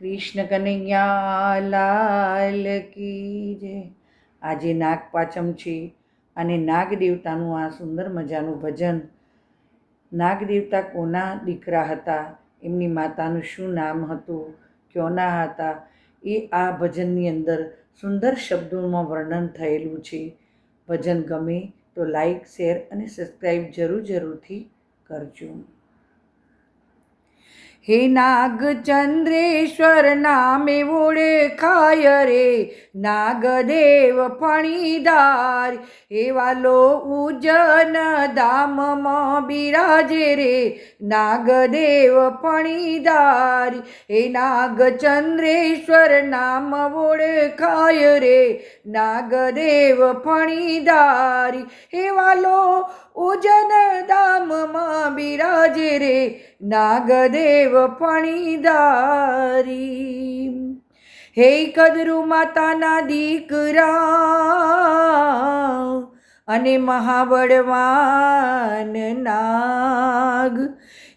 કૃષ્ણ કનૈયા લાલ કી જય. આજે નાગપાચમ છે અને નાગદેવતાનું આ સુંદર મજાનું ભજન. નાગદેવતા કોના દીકરા હતા? એમની માતાનું શું નામ હતું? ક્યોના હતા? એ આ ભજનની અંદર સુંદર શબ્દોમાં વર્ણન થયેલું છે. ભજન ગમે તો લાઈક, શેર અને સબસ્ક્રાઈબ જરૂર જરૂરથી કરજો. હે નાગચંદ્રેશ્વર, નામે ઓળખાય રે. નાગદેવ ફણીદાર એવાલો ઉજન ધામમાં બિરાજે રે. નાગદેવ ફણીદાર હે નાગચંદ્રેશ્વર, નામ ઓળખાય રે. નાગદેવ ફણીદાર એવાલો ઉજન ધામમાં બિરાજે રે નાગદેવ ફણીદારી હે કદરુ માતાના દીકરા અને મહાબળવાન નાગ.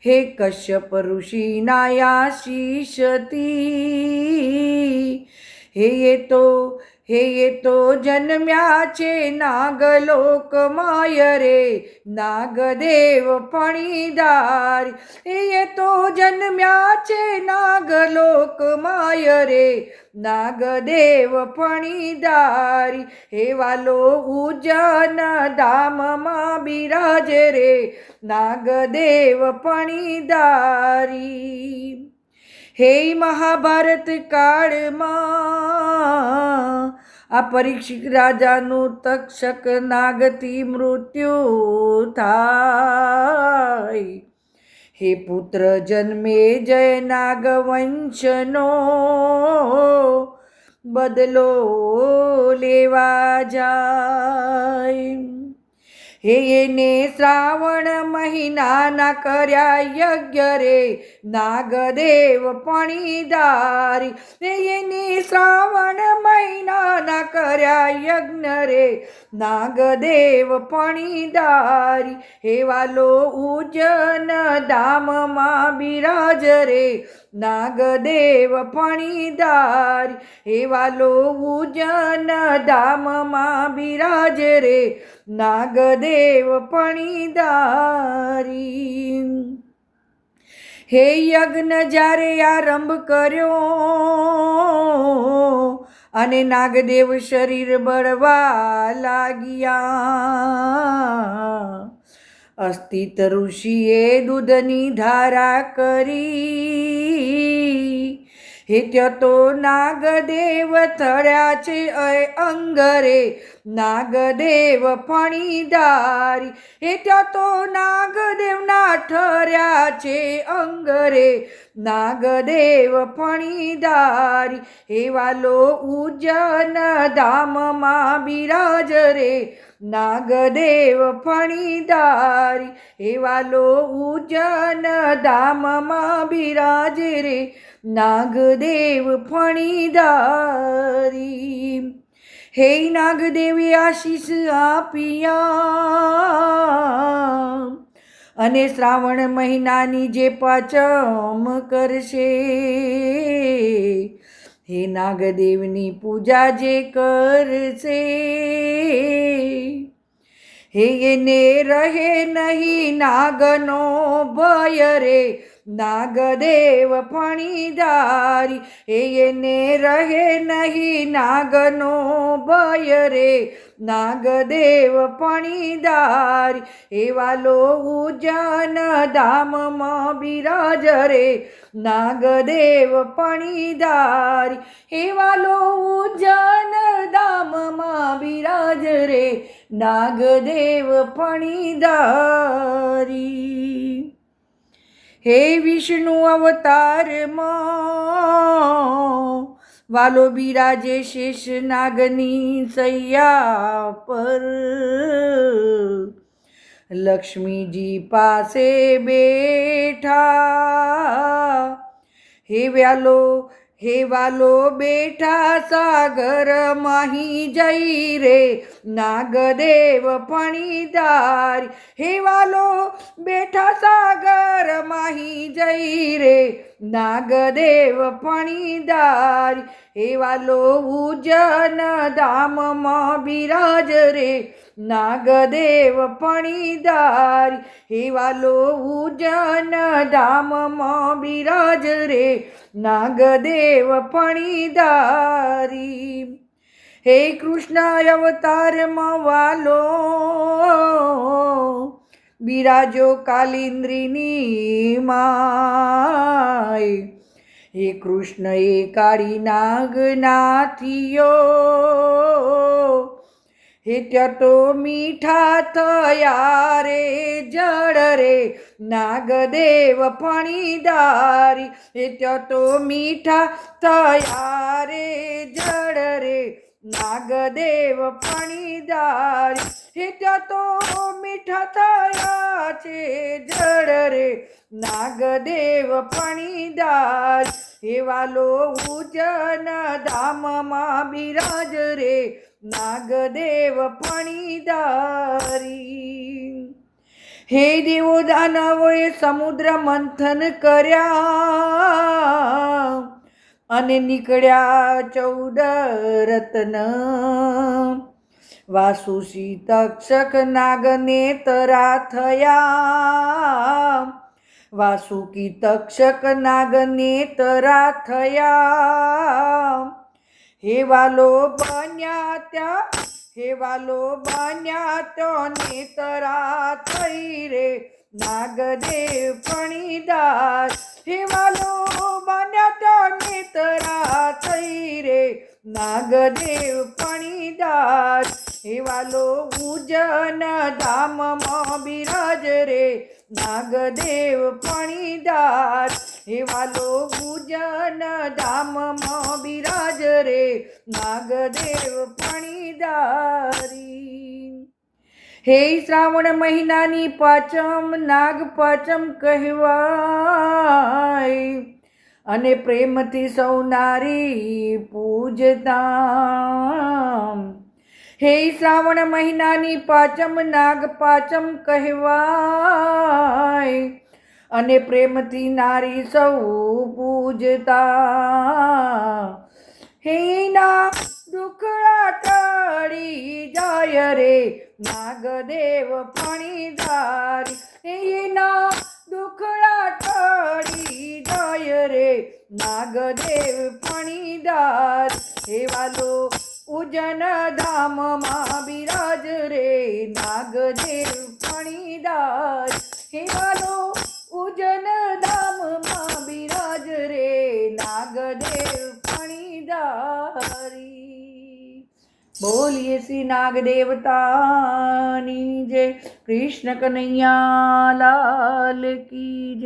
હે કશ્યપ ઋષિના આશીષતી હે એ તો હે, એ તો જન્મ્યા છે નાગલોક માય રે. નાગદેવ પણીદાર. હે, એ તો જન્મ્યા છે નાગલોક માય રે. નાગદેવ ફણીદારી હે, વાલો ઉજન ધામમાં બિરાજ રે. નાગદેવ પણીદારી. હે, મહાભારત કાળમાં આ પરીક્ષિત રાજાનું તક્ષક નાગતી મૃત્યુ થાય. હે પુત્ર જન્મે જય નાગવંશનો, બદલો લેવા જાય. હે એને શ્રાવણ મહિનાના કર્યા યજ્ઞ રે, નાગદેવ પણીદારી હે એને શ્રાવણ કર્યા યજ્ઞ રે નાગદેવ પણીદારી. હેવાલો ઉજન ધામમાં બિરાજ રે, નાગદેવ પણીદારી. હેવાલો ઉજન ધામમાં બિરાજ રે, નાગદેવ પણીદારી. હે યજ્ઞ જ્યારે આરંભ કર્યો અને નાગદેવ શરીર બળવા લાગ્યા. અસ્તિત ઋષિએ દૂધની ધારા કરી. હે ત્યાં તો નાગદેવ થળ્યા છે અય અંગરે. નાગદેવ ફણીદારી હે ત્યાં તો નાગદેવના ઠર્યા છે અંગરે. નાગદેવ ફણીદારી હે વાલો ઉજન ધામમાં બિરાજ રે. નાગદેવ ફણીદારી એવા લો ઉજન ધામમાં બિરાજ રે નાગદેવ ફણીદારી હે નાગદેવે આશીષ આપિયા અને શ્રાવણ મહિનાની જે પાચમ કરશે, હે નાગદેવની પૂજા જે કરશે એને રહે નહીં નાગનો ભય રે. નાગદેવ ફણીદારી એને રહે નહીં નાગનો ભય રે. નાગદેવ પણીદારી એવા લો ઉજન ધામમાં બિરાજ રે. નાગદેવ પણીદારી એવા લો ઉજન ધામમાં બિરાજ રે. નાગદેવ ફણીદારી હે વિષ્ણુ અવતારમાં વાલો બિરાજે શેષ નાગની સૈયા પર. લક્ષ્મીજી પાસે બેઠા. હે વ્યાલો હે વાલો બેઠા સાગર માહી જઈ રે, નાગદેવ પણીદારી હે વાલો બેઠા સાગર માહી જઈ રે, નાગદેવ પણીદારી હે વાલો ઉજન ધામમાં બિરાજ રે, નાગદેવ પણીદારી હે વાલો ઉજન ધામમાં બિરાજ રે, નાગદેવ પણીદારી હે કૃષ્ણ અવતારમાં વાલો, બિરાજો કાલિન્દ્રીની માય. હે કૃષ્ણ એ કાળી નાગનાથિયો હે ત્યાં તો મીઠા થયા રે, જળ રે, નાગદેવ પણીદારી હે ત્યાં તો મીઠા થયા રે, જળ રે, નાગદેવ પણીદારી હે ત્યાં તો મીઠા થયા છે, જળ રે નાગદેવ પણીદાર હે વાલો ઉજન ધામમાં બિરાજ રે નાગદેવ પણીદારી હે દેવો દાનવોએ સમુદ્ર મંથન કર્યા અને નીકળ્યા ચૌદ રત્ન વાસુસી તક્ષક નાગને તરા થયા વાસુકી તક્ષક નાગને તરા થયા. હેવાલો બન્યા ત્યાં હેવાલો બન્યા તો નેતરા થઈ રે. નાગદેવ પણીદાર હેવાલો બન્યા તો નેતરા થઈ રે. નાગદેવ પણીદાર હેવાલો ઉજન ધામમાં બિરાજ રે. નાગદેવ પણીદાર હે વાલો ગુજન ધામમાં બિરાજ રે. નાગદેવ પણીદારી હે શ્રાવણ મહિનાની પાચમ નાગ પાચમ કહેવાય. અને પ્રેમથી સૌ નારી પૂજતા. હે શ્રાવણ મહિનાની પાંચમ નાગ પાંચમ કહેવાય. અને પ્રેમથી નારી સૌ પૂજતા. હે ના દુખડા ટળી જાય રે. નાગદેવ પણીદારી એના દુખડા ટળી જાય રે. નાગદેવ પણીદાર હે વાલો ઉજન ધામમાં બિરાજ રે નાગદેવ પણીદાર હે વાલો ઉજન ધામમાં બિરાજ રે નાગદેવ ફણીદારી. બોલીએ શ્રી નાગ દેવતાની જય, કૃષ્ણ કનૈયા લાલ કી જય.